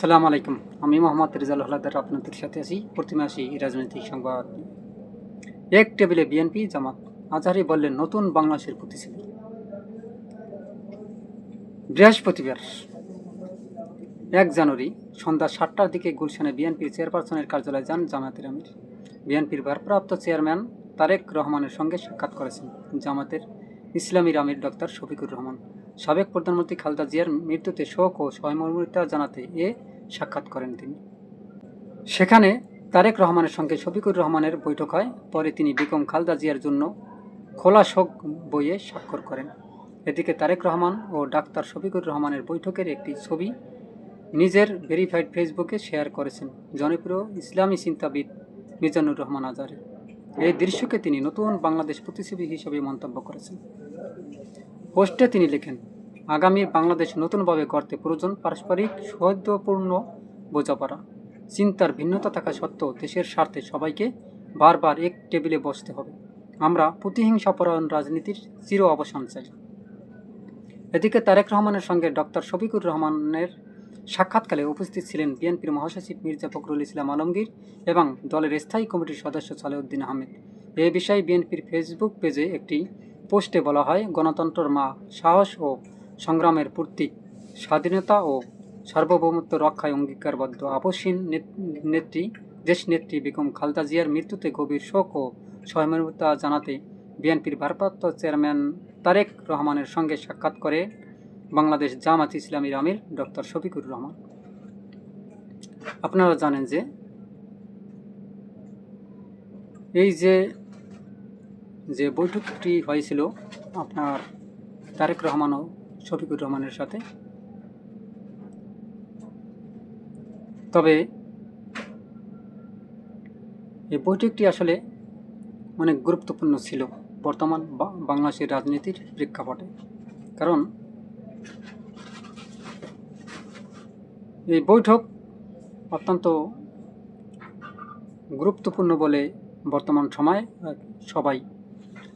সালাম আলাইকুম। আমি মোহাম্মদ রেজাল হলাদার আপনাদের সাথে আছি। প্রতিমা আসি রাজনৈতিক সংবাদ। এক টেবিলে বিএনপি জামাত। আজহারি বললেন, নতুন বাংলাদেশের প্রতিশ্রুতি। বৃহস্পতিবার, এক জানুয়ারি, সন্ধ্যা সাতটার দিকে গুলশানে বিএনপির চেয়ারপারসনের কার্যালয়ে যান জামাতের আমির। বিএনপির ভারপ্রাপ্ত চেয়ারম্যান তারেক রহমানের সঙ্গে সাক্ষাৎ করেছেন জামাতের ইসলামীর আমির ডক্টর শফিকুর রহমান। সাবেক প্রধানমন্ত্রী খালেদা জিয়ার মৃত্যুতে শোক ও সহমর্মিতা জানাতে এ সাক্ষাৎ করেন তিনি। সেখানে তারেক রহমানের সঙ্গে শফিকুর রহমানের বৈঠক হয়। পরে তিনি বেগম খালদা জিয়ার জন্য খোলা শোক বইয়ে স্বাক্ষর করেন। এদিকে তারেক রহমান ও ডাক্তার শফিকুর রহমানের বৈঠকের একটি ছবি নিজের ভেরিফাইড ফেসবুকে শেয়ার করেছেন জনপ্রিয় ইসলামী চিন্তাবিদ মিজানুর রহমান আজারে। এই দৃশ্যকে তিনি নতুন বাংলাদেশ প্রতিচ্ছবি হিসেবে মন্তব্য করেছেন। পোস্টে তিনি লেখেন আগামী বাংলাদেশ নতুনভাবে গড়তে প্রয়োজন পারস্পরিক সৌহার্দ্যপূর্ণ বোঝাপড়া। চিন্তার ভিন্নতা থাকা সত্ত্বেও দেশের স্বার্থে সবাইকে বারবার এক টেবিলে বসতে হবে। আমরা প্রতিহিংসাপরায়ণ রাজনীতির চির অবসান চাই। এদিকে তারেক রহমানের সঙ্গে ডক্টর শফিকুর রহমানের সাক্ষাৎকালে উপস্থিত ছিলেন বিএনপির মহাসচিব মির্জা ফখরুল ইসলাম আলমগীর এবং দলের স্থায়ী কমিটির সদস্য সালেউদ্দিন আহমেদ। এ বিষয়ে বিএনপির ফেসবুক পেজে একটি পোস্টে বলা হয়, গণতন্ত্রের মা সাহস ও সংগ্রামের প্রতীক স্বাধীনতা ও সার্বভৌমত্ব রক্ষায় অঙ্গীকারবদ্ধ আপসীন নেত- নেত্রী, দেশনেত্রী বেগম খালেদা জিয়ার মৃত্যুতে গভীর শোক ও সহমর্মিতা জানাতে বিএনপির ভারপ্রাপ্ত চেয়ারম্যান তারেক রহমানের সঙ্গে সাক্ষাৎ করে বাংলাদেশ জামাত ইসলামীর আমির ডক্টর শফিকুর রহমান। আপনারা জানেন যে এই যে যে বৈঠকটি হয়েছিল, আপনার তারেক রহমান ও শফিকুর রহমানের সাথে। তবে এই বৈঠকটি আসলে অনেক গুরুত্বপূর্ণ ছিল বর্তমান বাংলাদেশের রাজনীতির প্রেক্ষাপটে। কারণ এই বৈঠক অত্যন্ত গুরুত্বপূর্ণ বলে বর্তমান সময়ে সবাই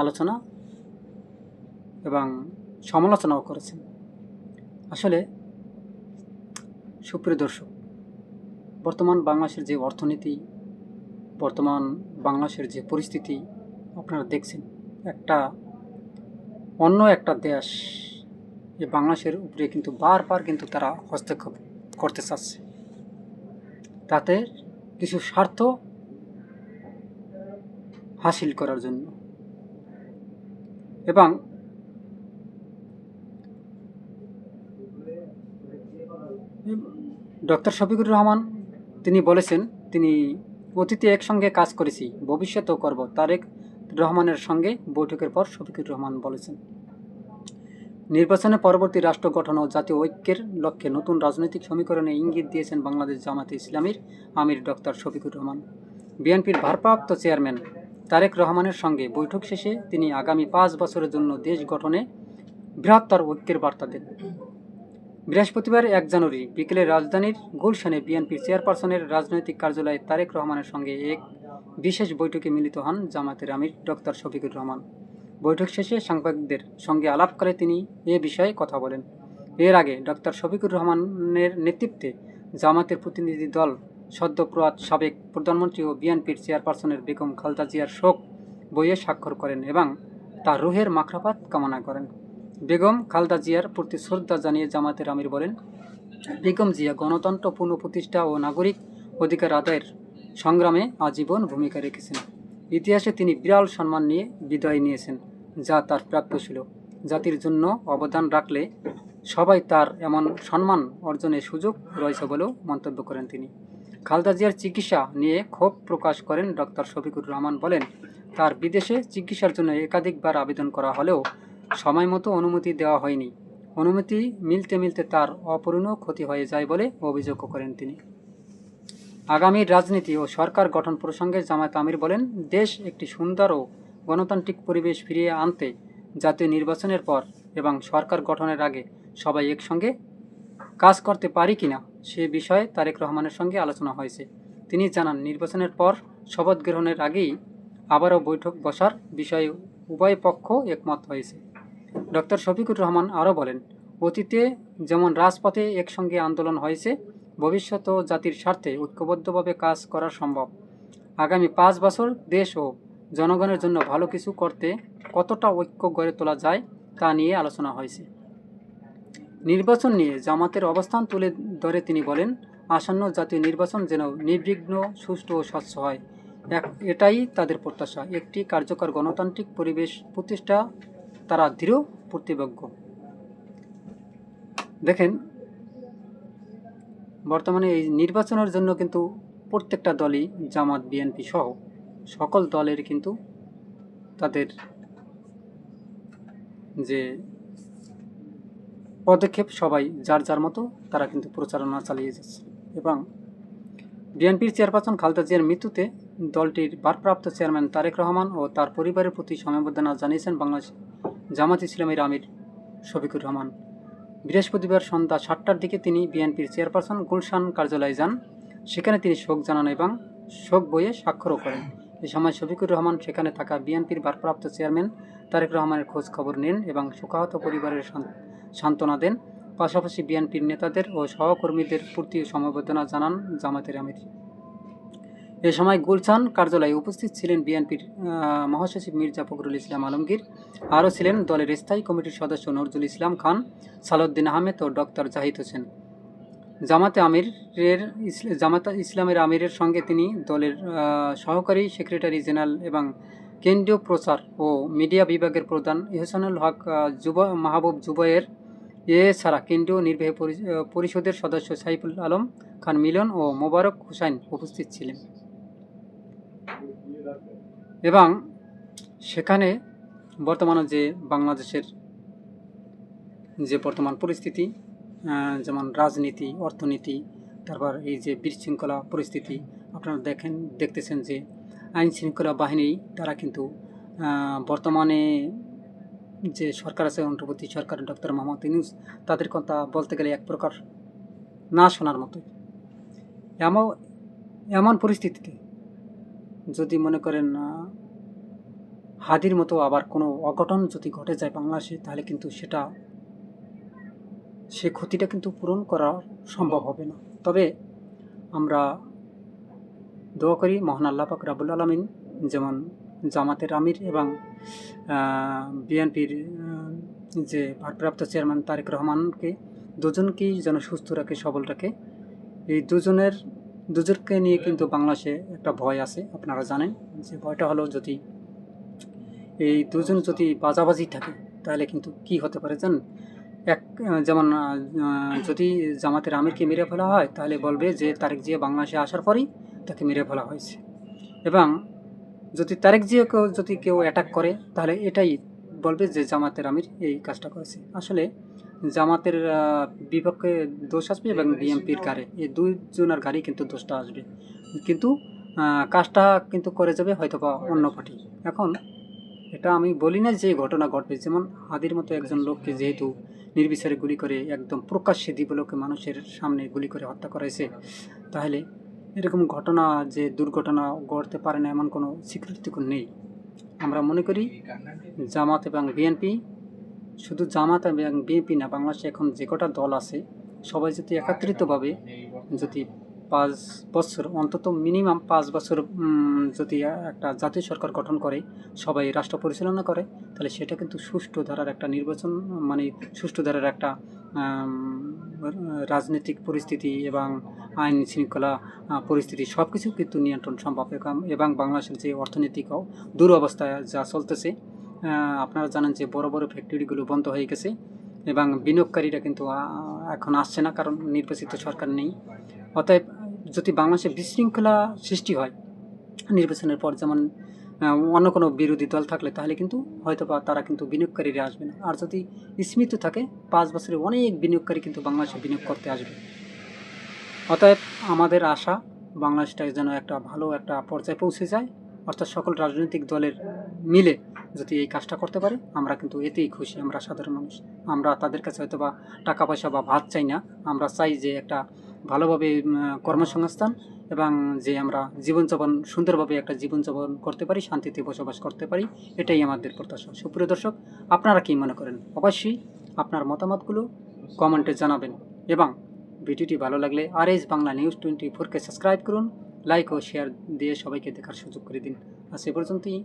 আলোচনা এবং সমালোচনাও করেছেন। আসলে সুপ্রিয় দর্শক, বর্তমান বাংলাদেশের যে অর্থনীতি, বর্তমান বাংলাদেশের যে পরিস্থিতি, আপনারা দেখছেন একটা অন্য একটা দেশ যে বাংলাদেশের উপরে কিন্তু বারবার কিন্তু তারা হস্তক্ষেপ করতে চাচ্ছে। তাতে কিছু স্বার্থ হাসিল করার জন্য। এবং ডক্টর শফিকুর রহমান, তিনি বলেছেন, তিনি অতীতে একসঙ্গে কাজ করেছি, ভবিষ্যতেও করব। তারেক রহমানের সঙ্গে বৈঠকের পর শফিকুর রহমান বলেছেন। নির্বাচনে পরবর্তী রাষ্ট্র গঠন ও জাতীয় ঐক্যের লক্ষ্যে নতুন রাজনৈতিক সমীকরণে ইঙ্গিত দিয়েছেন বাংলাদেশ জামাতে ইসলামীর আমির ডক্টর শফিকুর রহমান। বিএনপির ভারপ্রাপ্ত চেয়ারম্যান তারেক রহমানের সঙ্গে বৈঠক শেষে তিনি আগামী পাঁচ বছরের জন্য দেশ গঠনে বৃহত্তর ঐক্যের বার্তা দেন। বৃহস্পতিবার এক জানুয়ারি বিকেলে রাজধানীর গুলশানে বিএনপির চেয়ারপারসনের রাজনৈতিক কার্যালয়ে তারেক রহমানের সঙ্গে এক বিশেষ বৈঠকে মিলিত হন জামাতের আমির ডক্টর শফিকুর রহমান। বৈঠক শেষে সাংবাদিকদের সঙ্গে আলাপ করে তিনি এ বিষয়ে কথা বলেন। এর আগে ডক্টর শফিকুর রহমানের নেতৃত্বে জামাতের প্রতিনিধি দল সদ্য প্রয়াত সাবেক প্রধানমন্ত্রী ও বিএনপির চেয়ারপারসনের বেগম খালেদা জিয়ার শোক বইয়ে স্বাক্ষর করেন এবং তার রুহের মাখরাপাত কামনা করেন। বেগম খালদা জিয়ার প্রতি শ্রদ্ধা জানিয়ে জামাতের আমির বলেন, বেগম জিয়া গণতন্ত্র, পুনঃপ্রতিষ্ঠা ও নাগরিক অধিকার আদায়ের সংগ্রামে আজীবন ভূমিকা রেখেছেন। ইতিহাসে তিনি বিরাল সম্মান নিয়ে বিদায় নিয়েছেন, যা তার প্রাপ্য ছিল। জাতির জন্য অবদান রাখলে সবাই তার এমন সম্মান অর্জনের সুযোগ রয়েছে বলেও মন্তব্য করেন তিনি। খালদা জিয়ার চিকিৎসা নিয়ে ক্ষোভ প্রকাশ করেন ডক্টর শফিকুর রহমান বলেন, তার বিদেশে চিকিৎসার জন্য একাধিকবার আবেদন করা হলেও সময় মতো অনুমতি দেওয়া হয়নি। অনুমতি মিলতে মিলতে তার অপূর্ণ ক্ষতি হয়ে যায় বলে অভিযোগ করেন তিনি। আগামী রাজনীতি ও সরকার গঠন প্রসঙ্গে জামায়াত আমির বলেন, দেশ একটি সুন্দর ও গণতান্ত্রিক পরিবেশ ফিরিয়ে আনতে জাতীয় নির্বাচনের পর এবং সরকার গঠনের আগে সবাই একসঙ্গে কাজ করতে পারি কিনা সে বিষয়ে তারেক রহমানের সঙ্গে আলোচনা হয়েছে। তিনি জানান, নির্বাচনের পর শপথ গ্রহণের আগেই আবারও বৈঠক বসার বিষয়ে উভয় পক্ষ একমত হয়েছে। ডক্টর শফিকুর রহমান আরও বলেন, অতীতে যেমন রাজপথে একসঙ্গে আন্দোলন হয়েছে ভবিষ্যত জাতির স্বার্থে ঐক্যবদ্ধভাবে কাজ করা সম্ভব। আগামী পাঁচ বছর দেশ ও জনগণের জন্য ভালো কিছু করতে কতটা ঐক্য গড়ে তোলা যায় তা নিয়ে আলোচনা হয়েছে। নির্বাচন নিয়ে জামাতের অবস্থান তুলে ধরে তিনি বলেন, আসন্ন জাতীয় নির্বাচন যেন নির্বিঘ্ন, সুষ্ঠু ও স্বচ্ছ হয়। এক- এটাই তাদের প্রত্যাশা। একটি কার্যকর গণতান্ত্রিক পরিবেশ প্রতিষ্ঠা তারা দৃঢ় প্রতিবজ্ঞ দেখেন, বর্তমানে এই নির্বাচনের জন্য কিন্তু প্রত্যেকটা দলই জামাত, বিএনপি সহ সকল দলের কিন্তু তাদের যে পদক্ষেপ সবাই যার যার মতো তারা কিন্তু প্রচারণা চালিয়ে যাচ্ছে। এবং বিএনপির চেয়ারপারসন খালেদা জিয়ার মৃত্যুতে দলটির ভারপ্রাপ্ত চেয়ারম্যান তারেক রহমান ও তার পরিবারের প্রতি সমবেদনা জানিয়েছেন বাংলাদেশ জামাত ইসলামের আমির শফিকুর রহমান। বৃহস্পতিবার সন্ধ্যা সাতটার দিকে তিনি বিএনপির চেয়ারপারসন গুলশান কার্যালয়ে যান। সেখানে তিনি শোক জানান এবং শোক বইয়ে স্বাক্ষরও করেন। এ সময় শফিকুর রহমান সেখানে থাকা বিএনপির ভারপ্রাপ্ত চেয়ারম্যান তারেক রহমানের খোঁজ খবর নেন এবং শোকাহত পরিবারের সান্ত্বনা দেন। পাশাপাশি বিএনপির নেতাদের ও সহকর্মীদের প্রতি সমবেদনা জানান জামাতের আমির। এ সময় গুলশান কার্যালয়ে উপস্থিত ছিলেন বিএনপির মহাসচিব মির্জা ফখরুল ইসলাম আলমগীর। আরও ছিলেন দলের স্থায়ী কমিটির সদস্য নজরুল ইসলাম খান, সালাউদ্দিন আহমেদ ও ডক্টর জাহিদ হোসেন। জামাতে আমিরের জামাত ইসলামের আমিরের সঙ্গে তিনি দলের সহকারী সেক্রেটারি জেনারেল এবং কেন্দ্রীয় প্রচার ও মিডিয়া বিভাগের প্রধান ইহসানুল হক যুব, মাহবুব জুবাইয়ের এছাড়া কেন্দ্রীয় নির্বাহী পরি- পরিষদের সদস্য সাইফুল আলম খান মিলন ও মোবারক হুসাইন উপস্থিত ছিলেন। এবং সেখানে বর্তমানে যে বাংলাদেশের যে বর্তমান পরিস্থিতি যেমন রাজনীতি, অর্থনীতি, তারপর এই যে বিশৃঙ্খলা পরিস্থিতি, আপনারা দেখেন, দেখতেছেন যে আইন শৃঙ্খলা বাহিনী, তারা কিন্তু বর্তমানে যে সরকার আছে, অন্তর্বর্তী সরকার ডক্টর মোহাম্মদ ইউনুস, তাদের কথা বলতে গেলে এক প্রকার না শোনার মতো এমন এমন পরিস্থিতিতে যদি মনে করেন হাদির মতো আবার কোনো অঘটন যদি ঘটে যায় বাংলাদেশে, তাহলে কিন্তু সেটা, সে ক্ষতিটা কিন্তু পূরণ করা সম্ভব হবে না। তবে আমরা দোয়া করি মহান আল্লাহ পাক রাবুল আলমিন, যেমন জামাতের আমির এবং বিএনপির যে ভারপ্রাপ্ত চেয়ারম্যান তারেক রহমানকে, দুজনকেই যেন সুস্থ রাখে সবল রাখে এই দুজনের দুজনকে নিয়ে কিন্তু বাংলাদেশে একটা ভয় আছে, আপনারা জানেন। যে ভয়টা হলো যদি এই দুজন যদি বাজাবাজি থাকে, তাহলে কিন্তু কি হতে পারে জানেন? এক যেমন যদি জামাতের আমিরকে মেরে ফেলা হয়, তাহলে বলবে যে তারেক জিয়া বাংলাদেশে আসার পরেই তাকে মেরে ফেলা হয়েছে। এবং যদি তারেক জিয়াকেও যদি কেউ অ্যাটাক করে, তাহলে এটাই বলবে যে জামাতের আমির এই কাজটা করেছে। আসলে জামাতের বিপক্ষে দোষ আসবে এবং বিএমপির গাড়ি, এই দুইজনের গাড়ি কিন্তু দোষটা আসবে। কিন্তু কাজটা কিন্তু করে যাবে হয়তো বা অন্য পার্টি। এখন, এটা আমি বলি না যে ঘটনা ঘটবে। যেমন হাদির মতো একজন লোককে যেহেতু নির্বিচারে গুলি করে, একদম প্রকাশ্যে দিবলোকে মানুষের সামনে গুলি করে হত্যা করেছে তাহলে এরকম ঘটনা যে দুর্ঘটনা ঘটতে পারে না, এমন কোনো স্বীকৃতি নেই। আমরা মনে করি জামাত এবং বিএনপি শুধু জামাত এবং বিএনপি না, বাংলাদেশে এখন যে কটা দল আছে, সবাই যদি একত্রিতভাবে যদি পাঁচ বছর, অন্তত মিনিমাম পাঁচ বছর যদি একটা জাতীয় সরকার গঠন করে, সবাই রাষ্ট্র পরিচালনা করে, তাহলে সেটা কিন্তু সুষ্ঠু ধারার একটা নির্বাচন মানে সুষ্ঠু ধারার একটা রাজনৈতিক পরিস্থিতি এবং আইন শৃঙ্খলা পরিস্থিতি সব কিছু কিন্তু নিয়ন্ত্রণ সম্ভব এবং- বাংলাদেশের যে অর্থনৈতিক দুরবস্থায় যা চলতেছে আপনারা জানেন যে বড় বড় ফ্যাক্টরিগুলো বন্ধ হয়ে গেছে এবং বিনিয়োগকারীরা কিন্তু এখন আসছে না কারণ নির্বাচিত সরকার নেই। অতএব যদি বাংলাদেশে বিশৃঙ্খলা সৃষ্টি হয় নির্বাচনের পর, যেমন অন্য কোনো বিরোধী দল থাকলে, তাহলে কিন্তু হয়তো বা তারা কিন্তু বিনিয়োগকারীরা আসবে না। আর যদি স্মৃত থাকে, পাঁচ বছরে অনেক বিনিয়োগকারী কিন্তু বাংলাদেশে বিনিয়োগ করতে আসবে। অতএব আমাদের আশা বাংলাদেশটা যেন একটা ভালো একটা পর্যায়ে পৌঁছে যায়। অর্থাৎ সকল রাজনৈতিক দলের মিলে যদি এই কাজটা করতে পারে, আমরা কিন্তু এতেই খুশি, আমরা সাধারণ মানুষ। আমরা তাদের কাছে হয়তো বা টাকা পয়সা বা ভাত চাই না, আমরা চাই যে একটা ভালোভাবে কর্মসংস্থান এবং যে আমরা জীবনযাপন, সুন্দরভাবে একটা জীবনযাপন করতে পারি, শান্তিতে বসবাস করতে পারি, এটাই আমাদের প্রত্যাশা। সুপ্রিয় দর্শক, আপনারা কি মনে করেন? অবশ্যই আপনার মতামতগুলো কমেন্টে জানাবেন এবং ভিডিওটি ভালো লাগলে আর এস বাংলা নিউজ টোয়েন্টি ফোরকে সাবস্ক্রাইব করুন, লাইক ও শেয়ার দিয়ে সবাইকে দেখার সুযোগ করে দিন। আর সে পর্যন্তই।